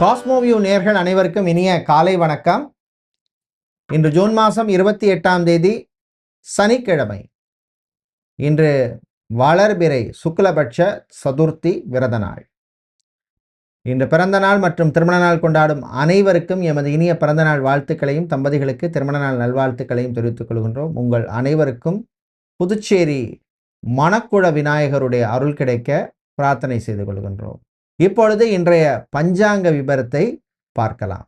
Cosmoview நேர்கள் அனைவருக்கும் இனிய காலை வணக்கம். இன்று ஜூன் மாதம் இருபத்தி எட்டாம் தேதி சனிக்கிழமை. இன்று வளர்பிறை சுக்லபட்ச சதுர்த்தி விரத நாள். இன்று பிறந்த நாள் மற்றும் திருமண நாள் கொண்டாடும் அனைவருக்கும் எமது இனிய பிறந்த நாள் வாழ்த்துக்களையும் தம்பதிகளுக்கு திருமண நாள் நல்வாழ்த்துக்களையும் தெரிவித்துக் கொள்கின்றோம். உங்கள் அனைவருக்கும் புதுச்சேரி மணக்குழ விநாயகருடைய அருள் கிடைக்க பிரார்த்தனை செய்து கொள்கின்றோம். இப்பொழுது இன்றைய பஞ்சாங்க விபரத்தை பார்க்கலாம்.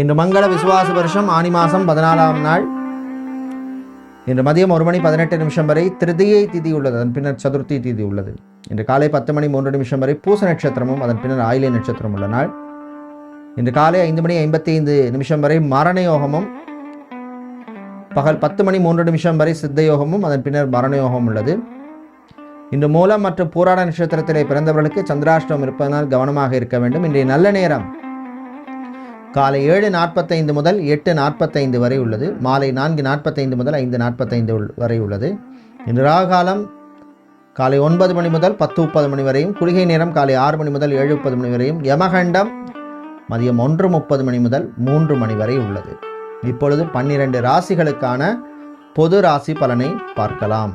இன்று மங்கள விசுவாச வருஷம் ஆனி மாதம் பதினாலாம் நாள். இன்று மதியம் ஒரு மணி பதினெட்டு நிமிஷம் வரை திருதியை திதி உள்ளது அதன் பின்னர் சதுர்த்தி திதி உள்ளது. இன்று காலை பத்து மணி மூன்று நிமிஷம் வரை பூச நட்சத்திரமும் அதன் பின்னர் ஆயிலை நட்சத்திரம் உள்ள நாள். இன்று காலை ஐந்து மணி ஐம்பத்தி ஐந்து நிமிஷம் வரை மரண யோகமும் பகல் பத்து மணி மூன்று நிமிஷம் வரை சித்த யோகமும் அதன் பின்னர் மரணயோகம் உள்ளது. இன்று மூலம் மற்றும் போராட நட்சத்திரத்திலே பிறந்தவர்களுக்கு சந்திராஷ்டிரம் இருப்பதனால் கவனமாக இருக்க வேண்டும். இன்றைய நல்ல நேரம் காலை ஏழு நாற்பத்தைந்து முதல் எட்டு நாற்பத்தைந்து வரை உள்ளது. மாலை நான்கு நாற்பத்தைந்து முதல் ஐந்து நாற்பத்தைந்து வரை உள்ளது. இன்று ராகாலம் காலை ஒன்பது மணி முதல் பத்து முப்பது மணி வரையும் குளிகை நேரம் காலை ஆறு மணி முதல் ஏழு முப்பது மணி வரையும் யமகண்டம் மதியம் ஒன்று முப்பது மணி முதல் மூன்று மணி வரை உள்ளது. இப்பொழுது பன்னிரண்டு ராசிகளுக்கான பொது ராசி பலனை பார்க்கலாம்.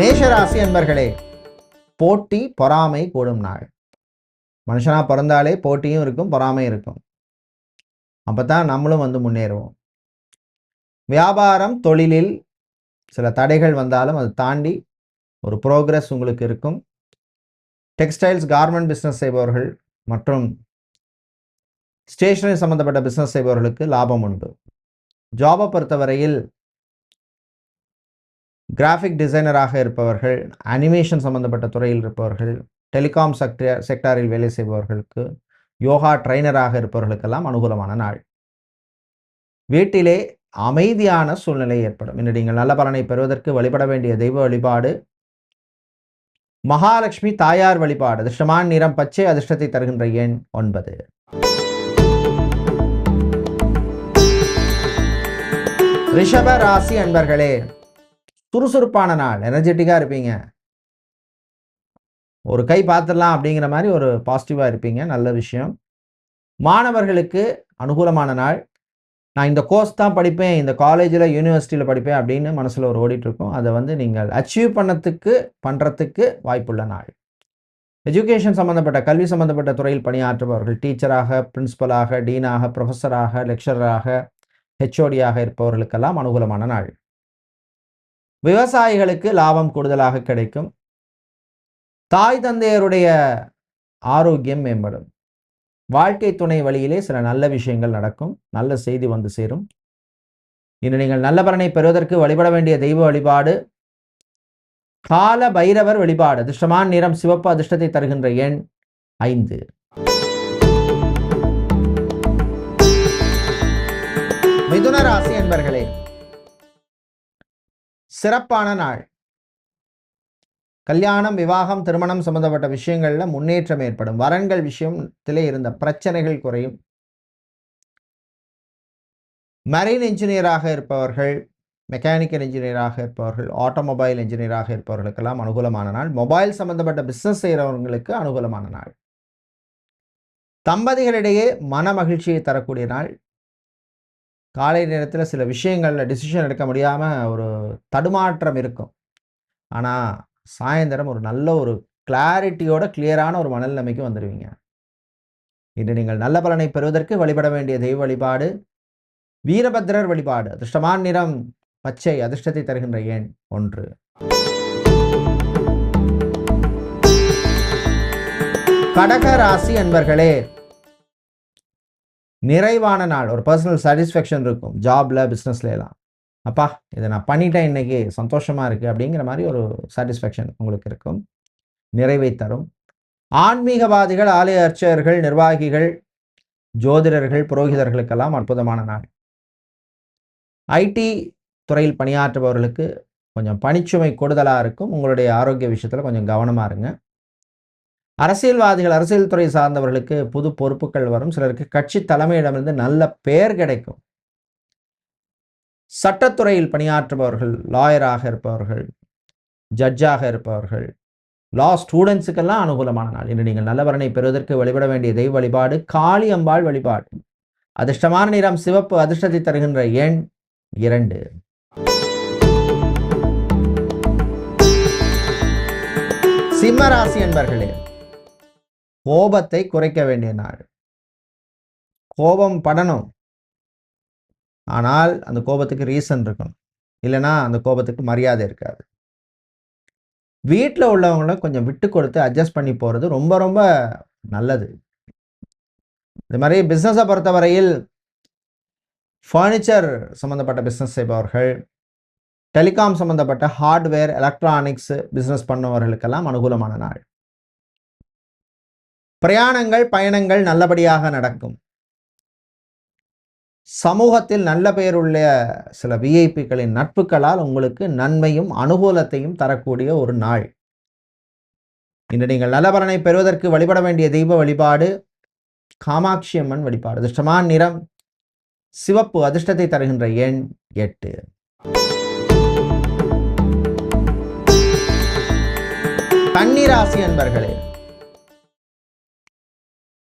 மேஷராசி அன்பர்களே போட்டி பொறாமை கூடும் நாள். மனுஷனாக பிறந்தாலே போட்டியும் இருக்கும் பொறாமையும் இருக்கும். அப்போ தான் நம்மளும் வந்து முன்னேறுவோம். வியாபாரம் தொழிலில் சில தடைகள் வந்தாலும் அதை தாண்டி ஒரு ப்ரோக்ரஸ் உங்களுக்கு இருக்கும். டெக்ஸ்டைல்ஸ் கார்மெண்ட் பிஸ்னஸ் செய்பவர்கள் மற்றும் ஸ்டேஷனரி சம்மந்தப்பட்ட பிஸ்னஸ் செய்பவர்களுக்கு லாபம் உண்டு. ஜாபை பொறுத்தவரையில் கிராஃபிக் டிசைனராக இருப்பவர்கள் அனிமேஷன் சம்பந்தப்பட்ட துறையில் இருப்பவர்கள் டெலிகாம் செக்டர் செக்டாரில் வேலை செய்பவர்களுக்கு யோகா ட்ரைனராக இருப்பவர்களுக்கெல்லாம் அனுகூலமான நாள். வீட்டிலே அமைதியான சூழ்நிலை ஏற்படும். இன்று நீங்கள் நல்ல பலனை பெறுவதற்கு வழிபட வேண்டிய தெய்வ வழிபாடு மகாலட்சுமி தாயார் வழிபாடு அதிர்ஷ்டமான நிறம் பச்சை அதிர்ஷ்டத்தை தருகின்ற எண் ஒன்பது. ரிஷப ராசி அன்பர்களே சுறுசுறுப்பான நாள் எனர்ஜெட்டிக்காக இருப்பீங்க. ஒரு கை பார்த்துடலாம் அப்படிங்கிற மாதிரி ஒரு பாசிட்டிவாக இருப்பீங்க. நல்ல விஷயம். மாணவர்களுக்கு அனுகூலமான நாள். நான் இந்த கோர்ஸ் தான் படிப்பேன் இந்த காலேஜில் யூனிவர்சிட்டியில் படிப்பேன் அப்படின்னு மனசில் ஒரு ஓடிட்டுருக்கோம். அதை வந்து நீங்கள் அச்சீவ் பண்ணத்துக்கு பண்ணுறதுக்கு வாய்ப்புள்ள நாள். எஜுகேஷன் சம்மந்தப்பட்ட கல்வி சம்மந்தப்பட்ட துறையில் பணியாற்றுபவர்கள் டீச்சராக பிரின்ஸிபலாக டீனாக ப்ரொஃபஸராக லெக்சராக ஹெச்ஓடியாக இருப்பவர்களுக்கெல்லாம் அனுகூலமான நாள். விவசாயிகளுக்கு லாபம் கூடுதலாக கிடைக்கும். தாய் தந்தையருடைய ஆரோக்கியம் மேம்படும். வாழ்க்கை துணை வழியிலே சில நல்ல விஷயங்கள் நடக்கும். நல்ல செய்தி வந்து சேரும். இன்று நீங்கள் நல்ல பலனை பெறுவதற்கு வழிபட வேண்டிய தெய்வ வழிபாடு கால பைரவர் வழிபாடு அதிர்ஷ்டமான நிறம் சிவப்பு அதிர்ஷ்டத்தை தருகின்ற எண் ஐந்து. மிதுன ராசி என்பர்களே சிறப்பான நாள். கல்யாணம் விவாகம் திருமணம் சம்பந்தப்பட்ட விஷயங்களில் முன்னேற்றம் ஏற்படும். வரன்கள் விஷயத்திலே இருந்த பிரச்சனைகள் குறையும். மரைன் இன்ஜினியராக இருப்பவர்கள் மெக்கானிக்கல் இன்ஜினியராக இருப்பவர்கள் ஆட்டோமொபைல் இன்ஜினியராக இருப்பவர்களுக்கெல்லாம் அனுகூலமான நாள். மொபைல் சம்பந்தப்பட்ட பிஸ்னஸ் செய்கிறவங்களுக்கு அனுகூலமான நாள். தம்பதிகளிடையே மன மகிழ்ச்சியை தரக்கூடிய நாள். காலை நேரத்தில் சில விஷயங்களில் டிசிஷன் எடுக்க முடியாமல் ஒரு தடுமாற்றம் இருக்கும். ஆனால் சாயந்தரம் ஒரு நல்ல ஒரு கிளாரிட்டியோட கிளியரான ஒரு மனநிலைமைக்கு வந்துடுவீங்க இன்று நீங்கள் நல்ல பலனை பெறுவதற்கு வழிபட வேண்டிய தெய்வ வழிபாடு வீரபத்ரர் வழிபாடு அதிர்ஷ்டமான நிறம் பச்சை அதிர்ஷ்டத்தை தருகின்ற எண் ஒன்று. கடக ராசி அன்பர்களே நிறைவான நாள் ஒரு பர்சனல் சாட்டிஸ்ஃபேக்ஷன் இருக்கும். ஜாப்ல பிஸ்னஸ்லாம் அப்பா இதை நான் பண்ணிட்டேன் இன்னைக்கு சந்தோஷமா இருக்கு அப்படிங்கிற மாதிரி ஒரு சாட்டிஸ்ஃபேக்ஷன் உங்களுக்கு இருக்கும். நிறைவை தரும். ஆன்மீகவாதிகள் ஆலய அர்ச்சகர்கள் நிர்வாகிகள் ஜோதிடர்கள் புரோகிதர்களுக்கெல்லாம் அற்புதமான நாள். ஐடி துறையில் பணியாற்றுபவர்களுக்கு கொஞ்சம் பணிச்சுமை கூடுதலாக இருக்கும். உங்களுடைய ஆரோக்கிய விஷயத்தில் கொஞ்சம் கவனமாக இருங்க. அரசியல்வாதிகள் அரசியல் துறை சார்ந்தவர்களுக்கு புது பொறுப்புகள் வரும். சிலருக்கு கட்சி தலைமையிடமிருந்து நல்ல பெயர் கிடைக்கும். சட்டத்துறையில் பணியாற்றுபவர்கள் லாயராக இருப்பவர்கள் ஜட்ஜாக இருப்பவர்கள் லா ஸ்டூடெண்ட்ஸுக்கெல்லாம் அனுகூலமான நாள். இன்று நீங்கள் நல்லவரனை பெறுவதற்கு வழிபட வேண்டிய தெய்வ வழிபாடு காளி அம்பாள் வழிபாடு. அதிர்ஷ்டமான நிறம் சிவப்பு அதிர்ஷ்டத்தை தருகின்ற எண் இரண்டு. சிம்ம ராசி என்பர்களே கோபத்தை குறைக்க வேண்டிய நாள். கோபம் படணும். ஆனால் அந்த கோபத்துக்கு ரீசன் இருக்கணும். இல்லைன்னா அந்த கோபத்துக்கு மரியாதை இருக்காது. வீட்டில் உள்ளவங்கள கொஞ்சம் விட்டு கொடுத்து அட்ஜஸ்ட் பண்ணி போகிறது ரொம்ப ரொம்ப நல்லது. இது மாதிரி பிஸ்னஸை பொறுத்தவரையில் ஃபர்னிச்சர் சம்மந்தப்பட்ட பிஸ்னஸ் செய்பவர்கள் டெலிகாம் சம்மந்தப்பட்ட ஹார்ட்வேர் எலக்ட்ரானிக்ஸ் பிஸ்னஸ் பண்ணவர்களுக்கெல்லாம் அனுகூலமான நாள். பிரயாணங்கள் பயணங்கள் நல்லபடியாக நடக்கும். சமூகத்தில் நல்ல பெயருள்ள சில விஐபிகளின் நட்புகளால் உங்களுக்கு நன்மையும் அனுகூலத்தையும் தரக்கூடிய ஒரு நாள். இன்று நீங்கள் நல்லபலனை பெறுவதற்கு வழிபட வேண்டிய தெய்வ வழிபாடு காமாட்சி அம்மன் வழிபாடு. அதிர்ஷ்டமான நிறம் சிவப்பு அதிர்ஷ்டத்தை தருகின்ற எண் எட்டு. கன்னிராசி அன்பர்களே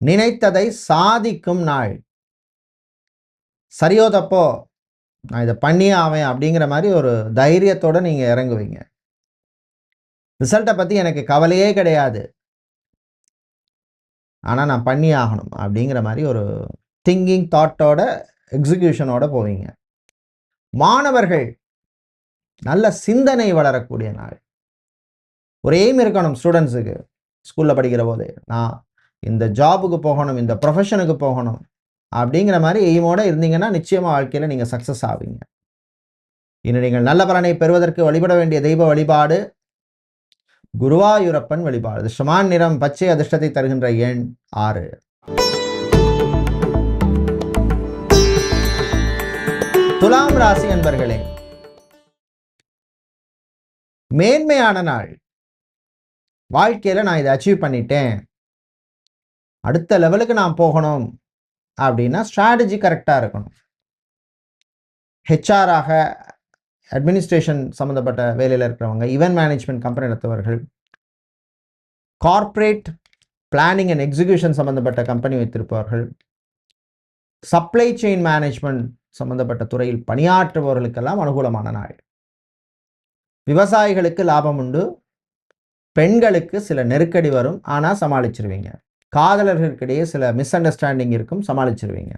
நினைத்ததை சாதிக்கும் நாள். சரியோ தப்போ? நான் இதை பண்ணியே ஆவேன் அப்படிங்கிற மாதிரி ஒரு தைரியத்தோடு நீங்கள் இறங்குவீங்க. ரிசல்ட்டை பற்றி எனக்கு கவலையே கிடையாது. ஆனால் நான் பண்ணி ஆகணும் அப்படிங்கிற மாதிரி ஒரு திங்கிங் தாட்டோட எக்ஸிக்யூஷனோட போவீங்க. மாணவர்கள் நல்ல சிந்தனை வளரக்கூடிய நாள். ஒரு எய்ம் இருக்கணும் ஸ்டூடெண்ட்ஸுக்கு. ஸ்கூலில் படிக்கிற போது. நான் இந்த ஜாபுக்கு போகணும் இந்த ப்ரொஃபஷனுக்கு போகணும் அப்படிங்கிற மாதிரி எய்மோட இருந்தீங்கன்னா நிச்சயமாக வாழ்க்கையில் நீங்கள் சக்ஸஸ் ஆவீங்க. இனி நீங்கள் நல்ல பலனை பெறுவதற்கு வழிபட வேண்டிய தெய்வ வழிபாடு குருவாயூரப்பன் வழிபாடு. சுமான் நிறம் பச்சை அதிர்ஷ்டத்தை தருகின்ற எண் ஆறு. துலாம் ராசி என்பர்களே மேன்மையான நாள். வாழ்க்கையில் நான் இதை அச்சீவ் பண்ணிட்டேன். அடுத்த லெவலுக்கு நான் போகணும் அப்படின்னா ஸ்ட்ராட்டஜி கரெக்டாக இருக்கணும். ஹெச்ஆராக அட்மினிஸ்ட்ரேஷன் சம்மந்தப்பட்ட வேலையில் இருக்கிறவங்க ஈவென்ட் மேனேஜ்மெண்ட் கம்பெனி நடத்துவர்கள் கார்ப்பரேட் பிளானிங் அண்ட் எக்ஸிக்யூஷன் சம்மந்தப்பட்ட கம்பெனி வைத்திருப்பவர்கள் சப்ளை செயின் மேனேஜ்மெண்ட் சம்மந்தப்பட்ட துறையில் பணியாற்றுபவர்களுக்கெல்லாம் அனுகூலமான நாள். விவசாயிகளுக்கு லாபம் உண்டு பெண்களுக்கு சில நெருக்கடி வரும் ஆனால் சமாளிச்சிருவீங்க. காதலர்களுக்கிடையே சில மிஸ் அண்டர்ஸ்டாண்டிங் இருக்கும் சமாளிச்சிருவீங்க.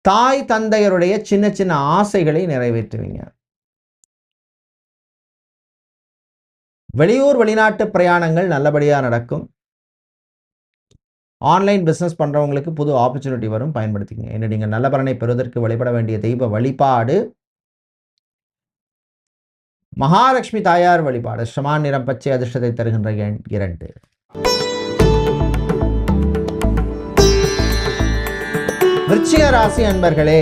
தாய் தந்தையருடைய சின்ன சின்ன ஆசைகளை நிறைவேற்றுவீங்க. வெளியூர் வெளிநாட்டு பிரயாணங்கள் நல்லபடியாக நடக்கும். ஆன்லைன் பிஸ்னஸ் பண்ணுறவங்களுக்கு புது ஆப்பர்ச்சுனிட்டி வரும் பயன்படுத்திக்கங்க. என்ன நீங்கள் நல்ல பலனை பெறுவதற்கு வழிபட வேண்டிய தெய்வ வழிபாடு. மகாலட்சுமி தாயார் வழிபாடு. ஸ்ரமான் நிறம் பச்சை அதிர்ஷ்டத்தை தருகின்ற எண் இரண்டு. விருச்சிக ராசி அன்பர்களே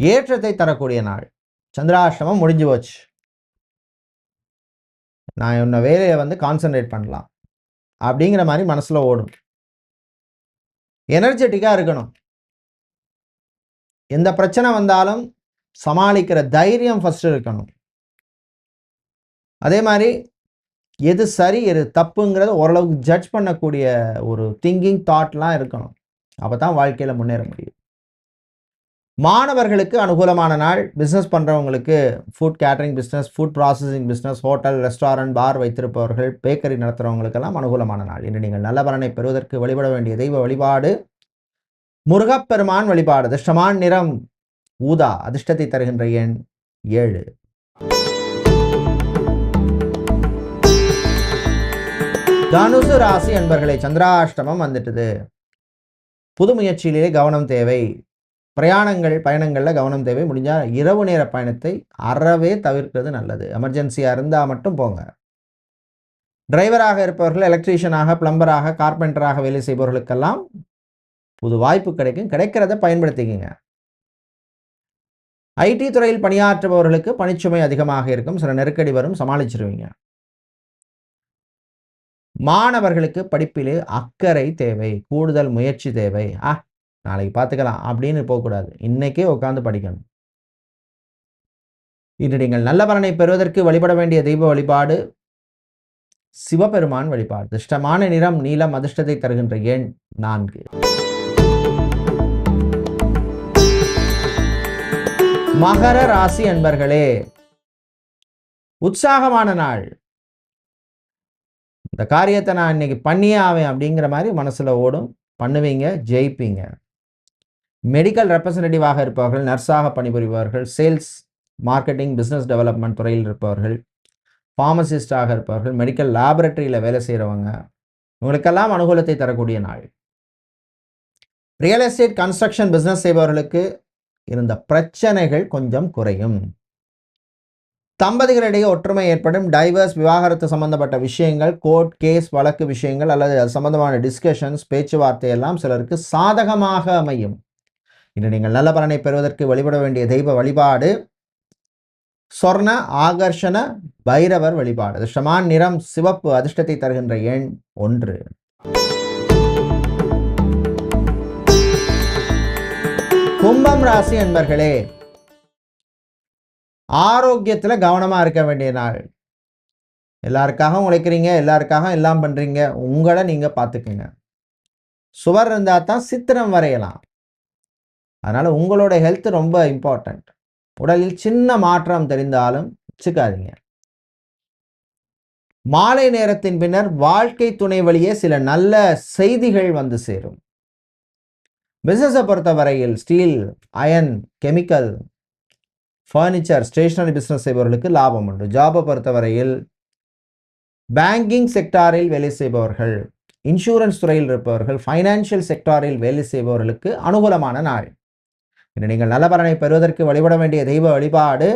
ஏற்றத்தை தரக்கூடிய நாள். சந்திராஷ்டமம் முடிஞ்சு போச்சு. நான் என்னை வேலையை வந்து கான்சென்ட்ரேட் பண்ணலாம். அப்படிங்கிற மாதிரி மனசில் ஓடும். எனர்ஜெட்டிக்காக இருக்கணும். எந்த பிரச்சனை வந்தாலும் சமாளிக்கிற தைரியம் ஃபஸ்ட்டு இருக்கணும். அதே மாதிரி எது சரி எது தப்புங்கிறத ஓரளவுக்கு ஜட்ஜ் பண்ணக்கூடிய ஒரு திங்கிங் தாட்லாம் இருக்கணும். அப்போ தான் வாழ்க்கையில் முன்னேற முடியும். மாணவர்களுக்கு அனுகூலமான நாள். பிஸ்னஸ் பண்ணுறவங்களுக்கு food catering business food processing business hotel restaurant bar வைத்திருப்பவர்கள் பேக்கரி நடத்துகிறவங்களுக்கெல்லாம் அனுகூலமான நாள். இன்று நீங்கள் நல்ல பலனை பெறுவதற்கு வழிபட வேண்டிய தெய்வ வழிபாடு முருகப்பெருமான் வழிபாடு அதிர்ஷ்டமான நிறம் ஊதா அதிர்ஷ்டத்தை தருகின்ற எண் ஏழு. தனுசு ராசி என்பர்களை சந்திராஷ்டமம் வந்துட்டுது. புது முயற்சியிலேயே கவனம் தேவை. பிரயாணங்கள் பயணங்களில் கவனம் தேவை. முடிஞ்சால் இரவு நேர பயணத்தை அறவே தவிர்க்கிறது நல்லது. எமர்ஜென்சியாக இருந்தால் மட்டும் போங்க. டிரைவராக இருப்பவர்கள் எலக்ட்ரீஷியனாக பிளம்பராக கார்பெண்டராக வேலை செய்பவர்களுக்கெல்லாம் புது வாய்ப்பு கிடைக்கும். கிடைக்கிறத பயன்படுத்திக்கிங்க. ஐடி துறையில் பணியாற்றுபவர்களுக்கு பணிச்சுமை அதிகமாக இருக்கும். சில நெருக்கடி வரும். சமாளிச்சிருவீங்க. மாணவர்களுக்கு படிப்பிலே அக்கறை தேவை கூடுதல் முயற்சி தேவை. ஆ நாளைக்கு பார்த்துக்கலாம். அப்படின்னு போகக்கூடாது. இன்னைக்கே உட்காந்து படிக்கணும். இன்று நீங்கள் நல்ல பலனை பெறுவதற்கு வழிபட வேண்டிய தெய்வ வழிபாடு சிவபெருமான் வழிபாடு. திருஷ்டமான நிறம் நீலம் அதிர்ஷ்டத்தை தருகின்ற எண் நான்கு. மகர ராசி அன்பர்களே உற்சாகமான நாள். இந்த காரியத்தை நான் இன்னைக்கு பண்ணியே ஆவேன் அப்படிங்கிற மாதிரி மனசில் ஓடும். பண்ணுவீங்க ஜெயிப்பீங்க. மெடிக்கல் ரெப்ரசன்டேட்டிவாக இருப்பவர்கள் நர்ஸாக பணிபுரிபவர்கள் சேல்ஸ் மார்க்கெட்டிங் பிஸ்னஸ் டெவலப்மெண்ட் துறையில் இருப்பவர்கள் ஃபார்மசிஸ்டாக இருப்பவர்கள் மெடிக்கல் லேபரட்டரியில் வேலை செய்கிறவங்க உங்களுக்கெல்லாம் அனுகூலத்தை தரக்கூடிய நாள். ரியல் எஸ்டேட் கன்ஸ்ட்ரக்ஷன் பிஸ்னஸ் செய்பவர்களுக்கு இருந்த பிரச்சனைகள் கொஞ்சம் குறையும். தம்பதிகளிடையே ஒற்றுமை ஏற்படும் டைவர்ஸ் விவாகரத்து சம்பந்தப்பட்ட விஷயங்கள் கோர்ட் கேஸ் வழக்கு விஷயங்கள் அல்லது அது சம்பந்தமான டிஸ்கஷன்ஸ் பேச்சுவார்த்தை எல்லாம் சிலருக்கு சாதகமாக அமையும். இன்று நீங்கள் நல்ல பலனை பெறுவதற்கு வழிபட வேண்டிய தெய்வ வழிபாடு சொர்ண ஆகர்ஷண பைரவர் வழிபாடு. அதிர்ஷ்டமான நிறம் சிவப்பு அதிர்ஷ்டத்தை தருகின்ற எண் ஒன்று. கும்பம் ராசி அன்பர்களே ஆரோக்கியத்தில் கவனமாக இருக்க வேண்டிய நாள். எல்லாருக்காக உழைக்கிறீங்க எல்லாருக்காக எல்லாம் பண்ணுறீங்க உங்களை நீங்கள் பார்த்துக்குங்க. சுவர் இருந்தால் தான் சித்திரம் வரையலாம். அதனால் உங்களோட ஹெல்த் ரொம்ப இம்பார்ட்டண்ட் உடலில் சின்ன மாற்றம் தெரிந்தாலும் வச்சுக்காதீங்க. மாலை நேரத்தின் பின்னர் வாழ்க்கை துணை வழியே சில நல்ல செய்திகள் வந்து சேரும். பிசினஸை பொறுத்த வரையில் steel iron chemical furniture stationery business செய்பவர்களுக்கு லாபம் உண்டு. ஜாபை பொறுத்தவரையில் பேங்கிங் செக்டாரில் வேலை செய்பவர்கள் இன்சூரன்ஸ் துறையில் இருப்பவர்கள் ஃபைனான்சியல் செக்டாரில் வேலை செய்பவர்களுக்கு அனுகூலமான நாள். இன்று நீங்கள் நல்ல பலனை பெறுவதற்கு வழிபட வேண்டிய தெய்வ வழிபாடு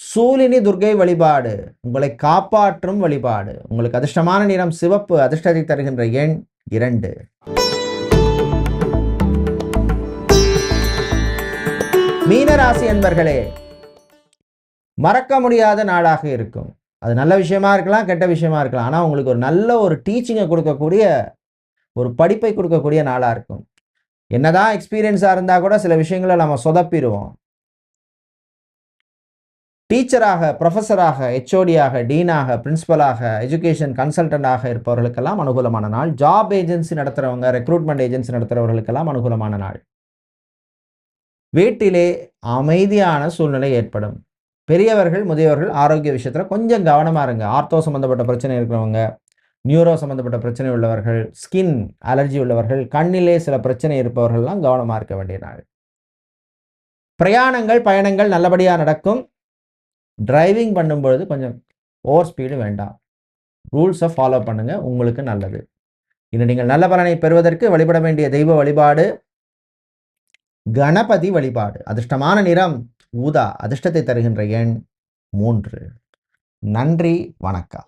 சூலினி துர்க்கை வழிபாடு உங்களை காப்பாற்றும் வழிபாடு. உங்களுக்கு அதிர்ஷ்டமான நிறம் சிவப்பு அதிர்ஷ்டத்தை தருகின்ற எண் இரண்டு. மீனராசி என்பர்களே மறக்க முடியாத நாளாக இருக்கும். அது நல்ல விஷயமா இருக்கலாம் கெட்ட விஷயமா இருக்கலாம். ஆனால் உங்களுக்கு ஒரு நல்ல ஒரு டீச்சிங்கை கொடுக்கக்கூடிய ஒரு படிப்பை கொடுக்கக்கூடிய நாளாக இருக்கும். என்னதான் எக்ஸ்பீரியன்ஸாக இருந்தால் கூட சில விஷயங்களை நம்ம சொதப்பிடுவோம். டீச்சராக ப்ரொஃபஸராக ஹெச்ஓடியாக டீனாக பிரின்ஸிபலாக எஜுகேஷன் கன்சல்டண்டாக இருப்பவர்களுக்கெல்லாம் அனுகூலமான நாள். ஜாப் ஏஜென்சி நடத்துகிறவங்க ரெக்ரூட்மெண்ட் ஏஜென்சி நடத்துகிறவர்களுக்கெல்லாம் அனுகூலமான நாள். வீட்டிலே அமைதியான சூழ்நிலை ஏற்படும். பெரியவர்கள் முதியவர்கள் ஆரோக்கிய விஷயத்தில் கொஞ்சம் கவனமாக இருங்க. ஆர்த்தோ சம்மந்தப்பட்ட பிரச்சனை இருக்கிறவங்க நியூரோ சம்மந்தப்பட்ட பிரச்சனை உள்ளவர்கள் ஸ்கின் அலர்ஜி உள்ளவர்கள் கண்ணிலே சில பிரச்சனை இருப்பவர்கள்லாம் கவனமாக இருக்க வேண்டிய நாள். பிரயாணங்கள் பயணங்கள் நல்லபடியாக நடக்கும். டிரைவிங் பண்ணும்பொழுது கொஞ்சம் ஓவர் ஸ்பீடு வேண்டாம். ரூல்ஸை ஃபாலோ பண்ணுங்கள் உங்களுக்கு நல்லது. இன்று நீங்கள் நல்ல பலனை பெறுவதற்கு வழிபட வேண்டிய தெய்வ வழிபாடு கணபதி வழிபாடு அதிர்ஷ்டமான நிறம் ஊதா அதிர்ஷ்டத்தை தருகின்ற எண் மூன்று. நன்றி வணக்கம்.